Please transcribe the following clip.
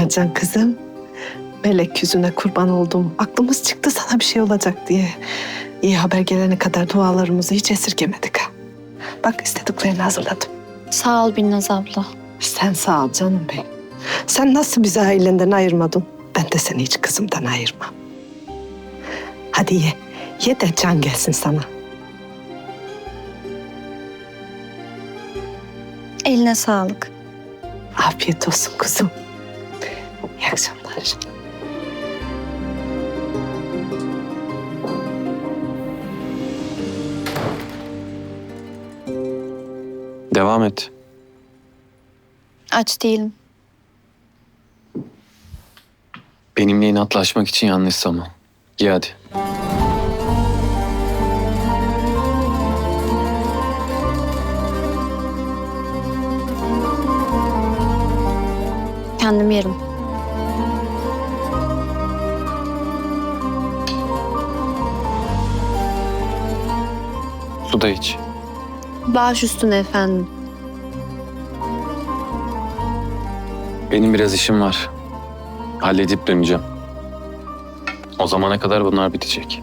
Mercan kızım. Melek yüzüne kurban oldum. Aklımız çıktı sana bir şey olacak diye. İyi haber gelene kadar dualarımızı hiç esirgemedik ha. Bak istediklerini hazırladım. Sağ ol Binnaz abla. Sen sağ ol canım benim. Sen nasıl bizi ailenden ayırmadın? Ben de seni hiç kızımdan ayırmam. Hadi ye. Ye de can gelsin sana. Eline sağlık. Afiyet olsun kuzum. İyi akşamlar. Devam et. Aç değilim. Benimle inatlaşmak için yanlış zaman. Ye hadi. Kendim yerim. Su da iç. Baş üstüne efendim. Benim biraz işim var. Halledip döneceğim. O zamana kadar bunlar bitecek.